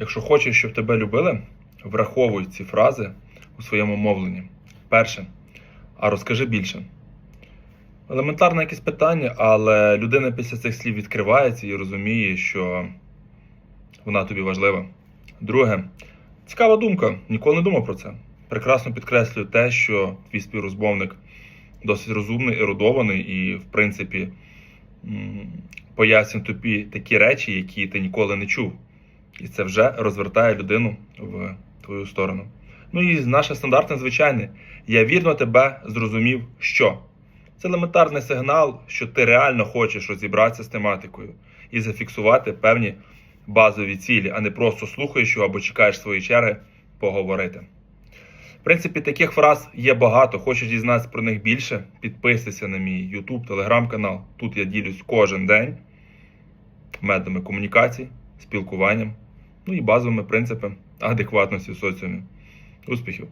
Якщо хочеш, щоб тебе любили, враховуй ці фрази у своєму мовленні. Перше. А розкажи більше. Елементарне якесь питання, але людина після цих слів відкривається і розуміє, що вона тобі важлива. Друге, цікава думка. Ніколи не думав про це. Прекрасно підкреслює те, що твій співрозмовник досить розумний, ерудований і, в принципі, пояснює тобі такі речі, які ти ніколи не чув. І це вже розвертає людину в твою сторону. Ну і наше стандартне звичайне. Я вірно тебе зрозумів, що. Це елементарний сигнал, що ти реально хочеш розібратися з тематикою і зафіксувати певні базові цілі, а не просто слухаєш його або чекаєш своєї черги поговорити. В принципі, таких фраз є багато. Хочеш дізнатися про них більше? Підписуйся на мій YouTube, Telegram канал. Тут я ділюсь кожен день методами комунікацій, спілкуванням, ну і базовими принципами адекватності в соціумі. Успіхів!